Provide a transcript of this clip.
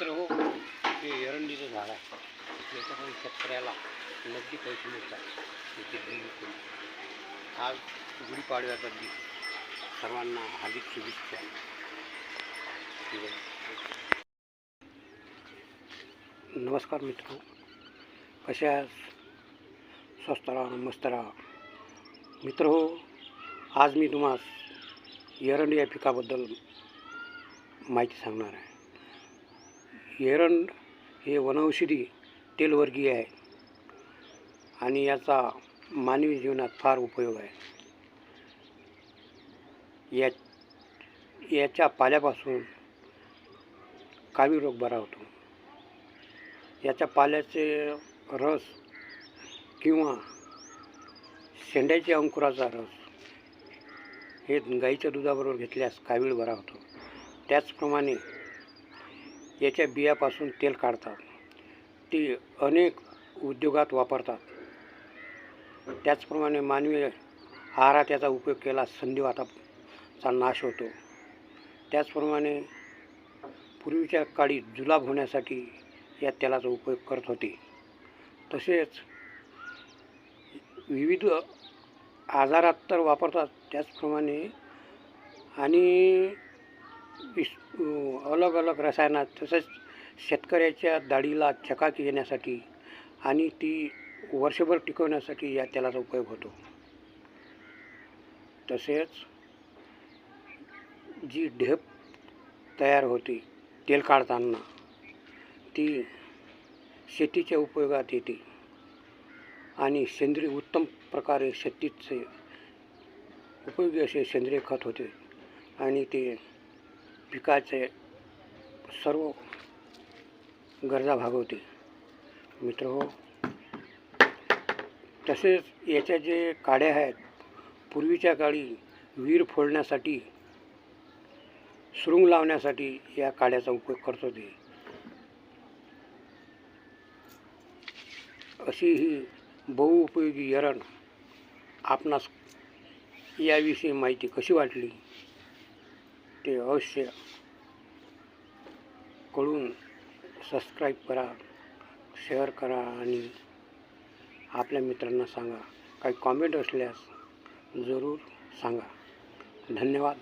मित्र हो. हे एरंडीचं झाड आहे. याच्यामुळे शेतकऱ्याला नगदी पैसे मिळतात. आज गुढीपाडव्याचा दिवस. सर्वांना हार्दिक शुभेच्छा. नमस्कार मित्र. कसे आहात? स्वस्त राहा मस्त राहा. मित्र हो आज मी तुम्हाला एरंडी या पिकाबद्दल माहिती सांगणार आहे. एरंड हे वनौषधी तेलवर्गीय आहे आणि याचा मानवी जीवनात फार उपयोग आहे. या याच्या पाल्यापासून कावी रोग बरा होतो. याच्या पाल्याचे रस किंवा शेंड्याच्या अंकुराचा रस हे गाईच्या दुधाबरोबर घेतल्यास कावीळ बरा होतो. त्याचप्रमाणे याच्या बियापासून तेल काढतात. ती अनेक उद्योगात वापरतात. त्याचप्रमाणे मानवी आहारात याचा उपयोग केला संधिवाताचा नाश होतो. त्याचप्रमाणे पूर्वीच्या काळी जुलाब होण्यासाठी या तेलाचा उपयोग करत होते. तसेच विविध आजारात तर वापरतात त्याचप्रमाणे आणि इस अलग अलग रसायनात तसेच शेतकऱ्याच्या दाढीला चकाकी येण्यासाठी आणि ती वर्षभर टिकवण्यासाठी या तेलाचा उपयोग होतो. तसेच जी ढेप तयार होते तेल काढताना ती शेतीच्या उपयोगात येते आणि सेंद्रिय उत्तम प्रकारे शेतीचे उपयोगी असे सेंद्रिय खत होते आणि ते पिकाचे सर्व गरजा भागवते मित्र हो तसेच याच्या जे काड्या आहेत पूर्वीच्या काळी वीर फोडण्यासाठी सुरुंग लावण्यासाठी या काड्याचा उपयोग करत होते. अशी ही बहुउपयोगी यरण आपणास याविषयी माहिती कशी वाटली? ते अवश्य कळून सबस्क्राईब करा शेअर करा आणि आपल्या मित्रांना सांगा. काही कॉमेंट असल्यास जरूर सांगा. धन्यवाद.